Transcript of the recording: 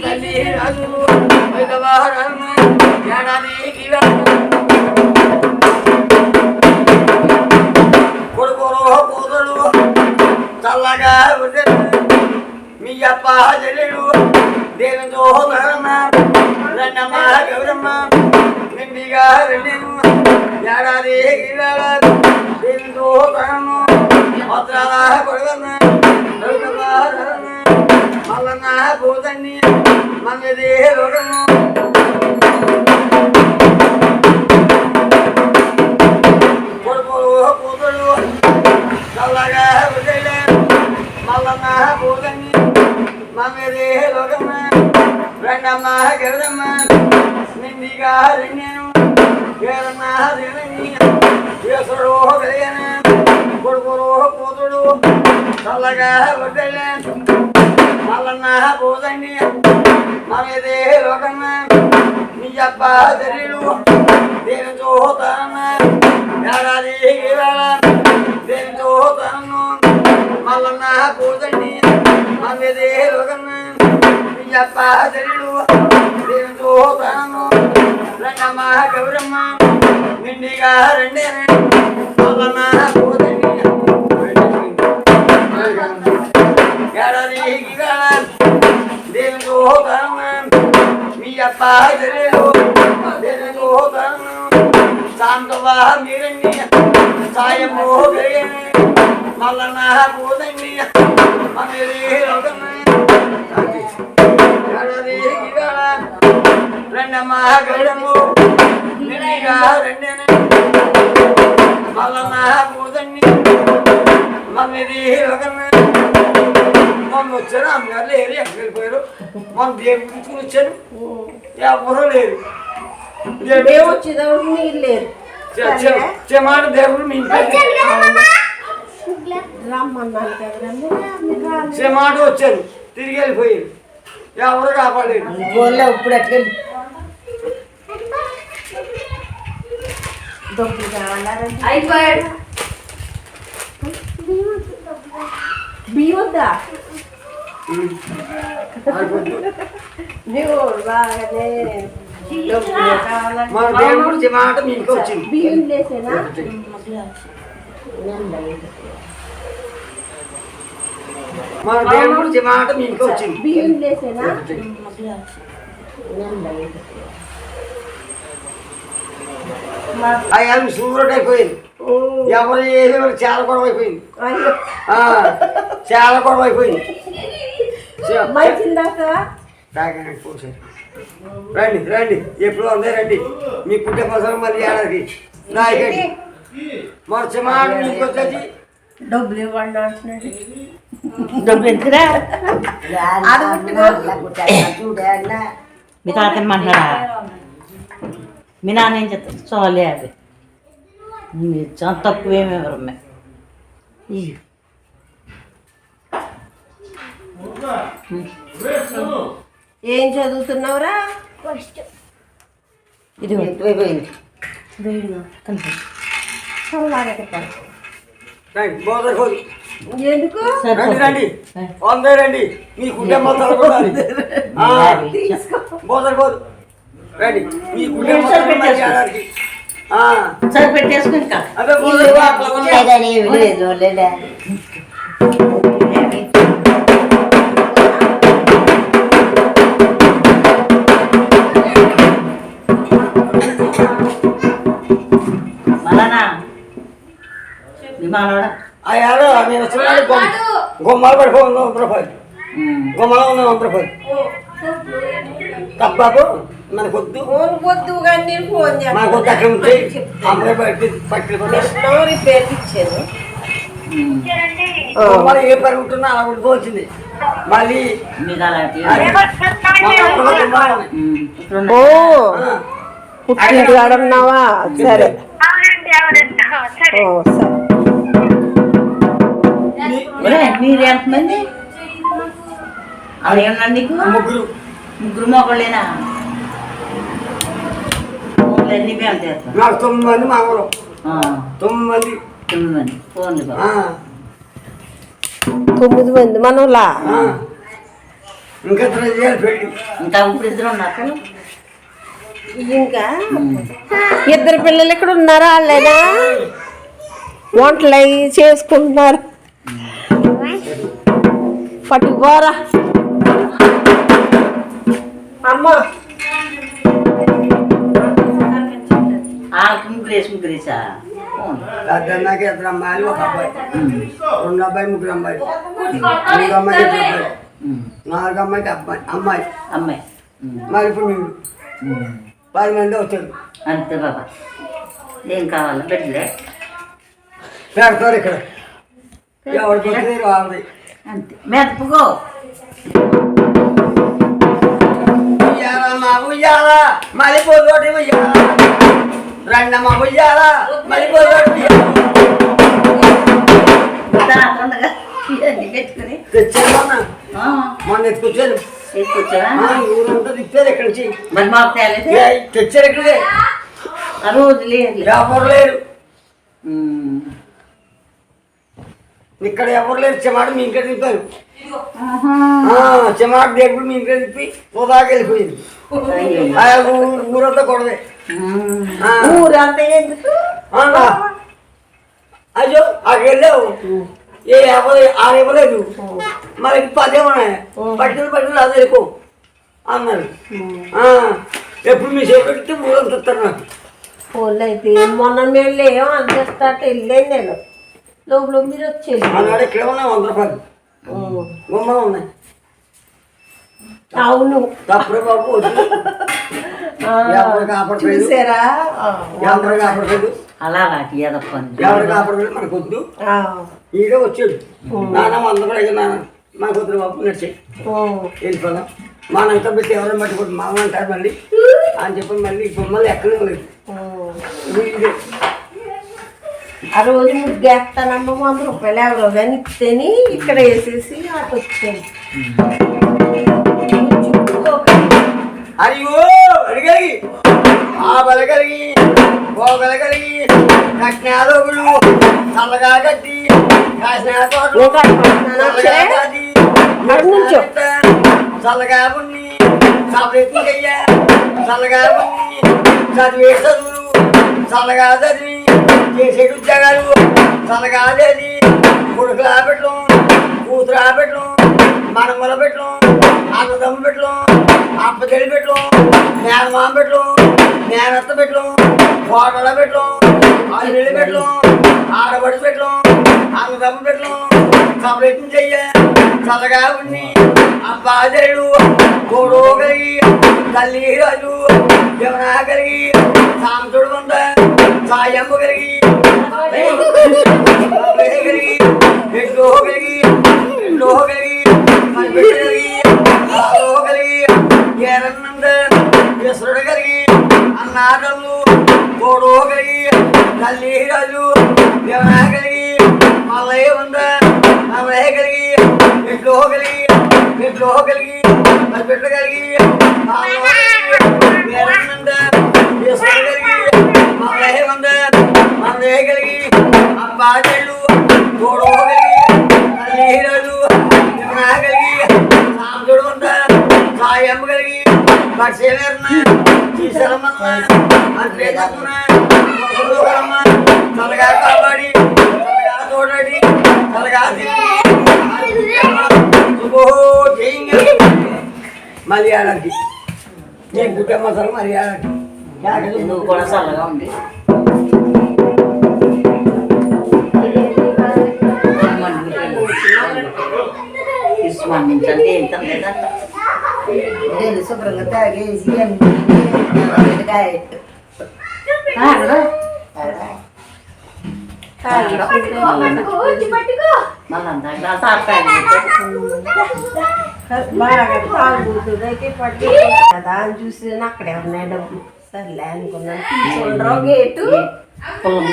తల్లి రాజు వైదవాహరము ఏడాది కొడుకులు కూతురు చల్లగా ఉండేది మీ అప్ప చెల్లెడు దేవునితో ధరమ్మ రెండమ్మ గౌరమ్మ నిండిగా రెండేను ఏడాది ఇవాళ. దేవునితో భద్రాల కొడగమ్మ మల్లన్న పోతండి మంగదే కొడుకులు కూతురు చల్లగా ఉండేది మల్లన్న పోతండి మంగదే రెండమ్మ గౌరమ్మ నిండిగా రెండేను ఏడమ్మ దిగని ఈశ్వరుడు కలిగిన కొడుకులు కూతుడు చల్లగా వడ్డలే మల్లన్న పోదండి మనదే లోకమ్మ నీ అప్ప శరీరు దేని చూతాన ఏడాది వేళ దేని చూతాను మల్లన్న పోదండి మనదే లోకమ్మ నీ అప్ప శరీరు దేని చూతాను రంగమ్మ గౌరమ్మ నిండిగా రెండే మల్లన్న మీరండి సాయము మల్లన్న పోదండి మనది గడము నిండిగా మల్లన్న పోదండి మమ్మీది మొన్న వచ్చాను అమ్మగారు లేరు ఎక్కడికి పోయారు మొన్న దేవుడి వచ్చాను ఎవరూ లేరు దేవుడు మేము వచ్చేటప్పుడు నీళ్ళు లేరు చె- చె- చెమాట దేవుడు మీ ఇంట్లో రమ్మన్నాను కదరా మీరు రాలేదు. చెమాట వచ్చారు తిరిగి వెళ్ళిపోయారు ఎవరు కాపాడలేదు ఫోన్లో ఇప్పుడు ఎట్టుకెళ్ళి డబ్బులు కావాలంటే అయిపోయాడు బియ్యొద్దా నువ్వు బాగానే మన దేవుడు చెమాట మీ ఇంటికి వచ్చింది బియ్యం లేసేనా మన దేవుడు చెమాట మీ ఇంటికి వచ్చింది బియ్యం లేసేనా అయ్యా సూర్యుడు అయిపోయింది. ఎవరు ఏది చాలా గొడవ అయిపోయింది. చాలా గొడవ అయిపోయింది. రండి రండి. ఎప్పుడు ఉందే? రండి. మీ పుట్టే కోసం మళ్ళీ ఏడాది నాయకండి. చిమాడు మీకు వచ్చేసి డబ్బులు ఇవ్వండి అంటున్నాడు. డబ్బులు ఎందుకురా? మీ తాతని మాట్లాడా మీ నాన్న ఏం చెప్తారు చాలే అది. మీరు చాలా తక్కువేమి ఎవరమ్మే ఏం చదువుతున్నావురా? ఇది ఎందుకు? రండి రండి. వందే రండి. మీ కుటుంబం తలపడాలి రండి. మీ కుటుంబం తలపడాలి ఏడాదికి. ఆ, సరే పెట్టేసుకుని ఇంకా. అదే మీ మానవాడా ఆ ఏడో నేను వచ్చినాడు గుమ్మాలు పడిపోయింది వంద రూపాయలు గుమ్మలో ఉన్న వంద రూపాయలు తప్పకు మనకు వద్దు. వద్దు కానీ ఫోన్ మనకు వద్దు అక్కడ ఉంటే అమ్మాయి బయట పట్టుకు చేస్తాను రిపేర్ ఇచ్చాను. మరి ఏ పని ఉంటున్నా అలా ఉండిపోవచ్చింది మళ్ళీ. ఓ ఆ, పుట్టింటి కాడన్నావా సరే. ఓ సరే. మీరు ఎంతమంది అవి ఏమన్నా నీకు? ముగ్గురు. ముగ్గురు చేస్తాం నాకు తొమ్మిది మంది మా ఊరు. తొమ్మిది మంది. తొమ్మిది మంది. ఫోన్లు ఆ, తొమ్మిది మంది మనోలా. ఇంకా ఇంకా ఇప్పుడు ఇద్దరు ఉన్నారు ఇంకా? ఇద్దరు పిల్లలు ఇక్కడ ఉన్నారా వాళ్ళేనా? వంటలు అవి చేసుకుంటున్నారు. పట్టుకుపోరా అమ్మ. ముగ్గురేసి ముగ్గురేసా పెద్ద నాకు ఇద్దరు అమ్మాయిలు ఒక అబ్బాయి. రెండు అబ్బాయి ముగ్గురు అమ్మాయి మూడు అమ్మాయి ఇద్దరు అబ్బాయి నాలుగు అమ్మాయికి అబ్బాయి అమ్మాయి. అమ్మాయి. మరి ఇప్పుడు మేము పది మంది వచ్చారు అంతే బాబా. ఏం కావాలి బిడ్డలే పెడతారు ఇక్కడ. ఎవరు పెట్టింది వాళ్ళది. అంతే. మెదపుకో. మా ఉయ్యాల ఉయ్యాల. రండమ్మ ఉయ్యాల ఉయ్యాల. మొన్న ఎత్తుకొచ్చాను. ఊరంతా తిప్పారు నుంచి? మరి మాకు తెచ్చారు ఇక్కడికి ఆ రోజు లేదు. ఎవరు లేరు ఇక్కడ ఎవరు లేరు చెమాడు మీ ఇంట్లో తిప్పారు ఆ, చెమాడు దేవుడు మీ ఇంట్లో తిప్పి పోదాకి వెళ్ళిపోయింది. ఊరంతా ఆ, ఊరంతా ఎందుకు? అయ్యో అక్కడ వెళ్ళావు. ఏ ఇవ్వలేదు ఆరు ఇవ్వలేదు. మరి పదే ఉన్నాయి. పట్టుకుని పట్టుకుని అది ఎక్కువ అన్నారు. ఆ, ఎప్పుడు మీ పెడితే ఊరంతా నాకు. అయితే మొన్న మేము లేవు అందిస్తాట వెళ్ళాను నేను. లోపల మీరు వచ్చేది ఆనాడు ఇక్కడ ఉన్నాయి వంద రూపాయలు. గుమ్మలు ఉన్నాయి. అవును. తప్పుడే బాబు. ఎవరు కాపాడలేదు? చూసారా? ఎవరు కాపాడలేదు? అలా వాటి ఎవరు కాపాడలేదు? మనకు వద్దు. ఈడే వచ్చాడు. నాన్న వంద కూడా నాన్న. మాకు వద్దు బాబు నడిచి. వెళ్ళిపోదాం మా నంతా పెట్టి ఎవరైనా పట్టుకుంటు మా అమ్మ అంటారు మళ్ళీ. అని చెప్పి మళ్ళీ బొమ్మలు ఎక్కడే లేదు ఆ రోజు ముగ్గేస్తానమ్మ వంద రూపాయలు ఎవరో కానీ ఇస్తేని ఇక్కడ వేసేసి అటు వచ్చాను అయ్యో అడిగలిగి. ఆ బలగలిగి పోగలగలిగి కట్నాలోగులు చల్లగా కట్టి చల్లగా. చల్లగా చదివే చదువులు చల్లగా చదివి చేసే ఉద్యోగాలు చల్లగా చదివి కొడుకులు ఆపెట్టడం కూతురు ఆపెట్టడం మనమల పెట్టడం అన్నదమ్ము పెట్టడం అప్ప చెడి పెట్టడం మేనమామ పెట్టడం మేనత్త పెట్టడం కోటల పెట్టడం అల్లుళ్ళు పెట్టడం ఆడబడి పెట్టడం అన్నదమ్ము పెట్టడం సపరేట్ చెయ్య చల్లగా ఉండి అబ్బాజరుడు గోడో కలిగి తల్లి రాజు యమునా కలిగి సాంతుడు ఉందా సాయమ్మ కలిగి అబ్బాయి కలిగి ఎడ్లో కలిగి ఎడ్లో కలిగి మనిపెట్టు కలిగి ఆలో కలిగి ఏరన్నంద ఎసురుడు కలిగి అన్నాదమ్ము గోడో కలిగి తల్లి రాజు యమునా కలిగి మల్లయ్య వంద మల్లయ్య కలిగి ఎడ్లో కలిగి ఎడ్లో కలిగి మనిపెట్టు కలిగి ఆలో కలిగి పక్షేవర్ణ ఈశ్వరమ్మ అంతేకాకున తలగా కాపాడి తలగా తోడడి తలగా మలయాళకి నీ కుటుంబ మసాలా మలయాళకి నువ్వు కూడా చల్లగా ఉంది? ఏం లేదంట? నేను శుభ్రంగా తాగేసి బాగా తాగుతుందైతే పట్టి కదా అని చూసి అక్కడే ఉన్నాయి డబ్బులు సర్లే అనుకున్నాను తీసుకుంటారు గేటు పొలం.